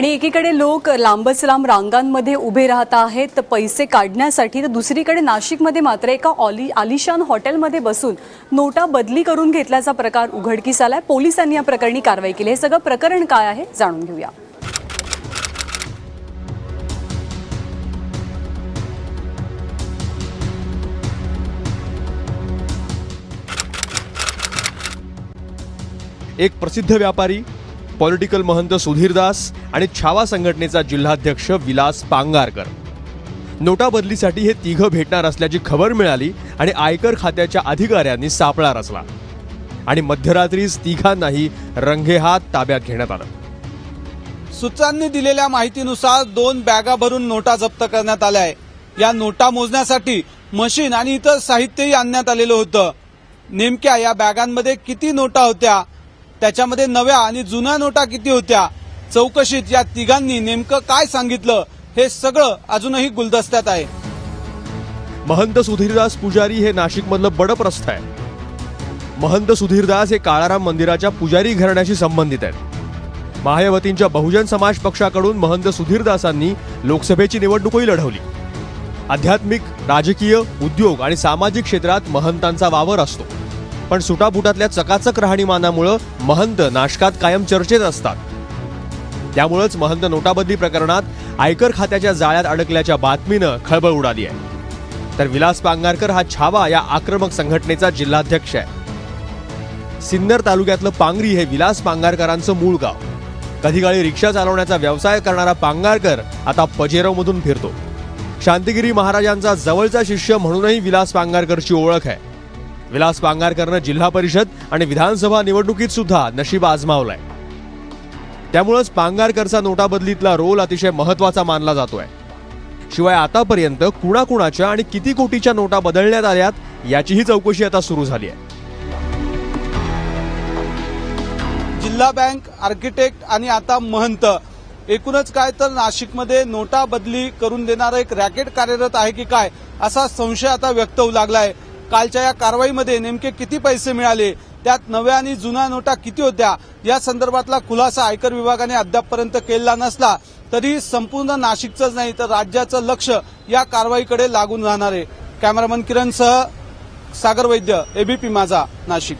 आणि एकीकडे लोक लांबच लांब रांगांमध्ये उभे राहत आहेत पैसे काढण्यासाठी तर दुसरीकडे नाशिकमध्ये मात्र एका ऑली आलिशान हॉटेलमध्ये बसून नोटा बदली करून घेतल्याचा प्रकार उघडकीस आलाय. पोलिसांनी या प्रकरणी कारवाई केली हे सगळं प्रकरण काय आहे जाणून घेऊया. एक प्रसिद्ध व्यापारी पॉलिटिकल महंत सुधीरदास आणि छावा संघटनेचा जिल्हाध्यक्ष विलास पांगारकर. नोटा बदलीसाठी हे तिघं भेटणार असल्याची खबर मिळाली आणि आयकर खात्याच्या अधिकाऱ्यांनी सापळा रचला. आणि मध्यरात्रीच तिघांनाही रंगेहात ताब्यात घेण्यात आलं. सूत्रांनी दिलेल्या माहितीनुसार दोन बॅगा भरून नोटा जप्त करण्यात आल्या आहे या नोटा मोजण्यासाठी मशीन आणि इतर साहित्यही आणण्यात आलेलं होतं. नेमक्या या बॅगांमध्ये किती नोटा होत्या? त्याच्यामध्ये नव्या आणि जुन्या नोटा किती होत्या? चौकशीत या तिघांनी नेमकं काय सांगितलं? हे सगळं अजूनही गुलदस्त्यात आहे. महंत सुधीरदास पुजारी हे नाशिकमधलं बडप्रस्थ आहे महंत सुधीरदास हे काळाराम मंदिराच्या पुजारी घराण्याशी संबंधित आहेत. मायावतींच्या बहुजन समाज पक्षाकडून महंत सुधीरदासांनी लोकसभेची निवडणूकही लढवली. आध्यात्मिक राजकीय उद्योग आणि सामाजिक क्षेत्रात महंतांचा वावर असतो. पण सुटापुटातल्या चकाचक राहणीमानामुळं महंत नाशकात कायम चर्चेत असतात. त्यामुळंच महंत नोटाबंदी प्रकरणात आयकर खात्याच्या जाळ्यात अडकल्याच्या बातमीनं खळबळ उडाली आहे. तर विलास पांगारकर हा छावा या आक्रमक संघटनेचा जिल्हाध्यक्ष आहे. सिन्नर तालुक्यातलं पांगरी हे विलास पांगारकरांचं मूळ गाव. कधीकाळी रिक्षा चालवण्याचा व्यवसाय करणारा पांगारकर आता पजेरोमधून फिरतो. शांतिगिरी महाराजांचा जवळचा शिष्य म्हणूनही विलास पांगारकरची ओळख आहे. विलास पांगारकरनं जिल्हा परिषद आणि विधानसभा निवडणुकीत सुद्धा नशीब आजमावलंय. त्यामुळंच पांगारकरचा नोटाबदलीतला रोल अतिशय महत्त्वाचा मानला जातोय. शिवाय आतापर्यंत कुणाकुणाच्या आणि किती कोटीच्या नोटा बदलण्यात आल्यात याचीही चौकशी आता सुरू झाली आहे जिल्हा बँक आर्किटेक्ट आणि आता महंत एकूणच काय तर नाशिकमध्ये नोटा बदली करून देणारं एक रॅकेट कार्यरत आहे की काय असा संशय आता व्यक्त होऊ लागलाय. कालच्या या कारवाईमध्ये नेमके किती पैसे मिळाले? त्यात नव्या आणि जुन्या नोटा किती होत्या? या संदर्भातला खुलासा आयकर विभागाने अद्यापपर्यंत केलेला नसला तरी संपूर्ण नाशिकचंच नाही तर राज्याचं लक्ष या कारवाईकडे लागून राहणार आहे. कॅमेरामन किरणसह सागर वैद्य एबीपी माझा नाशिक.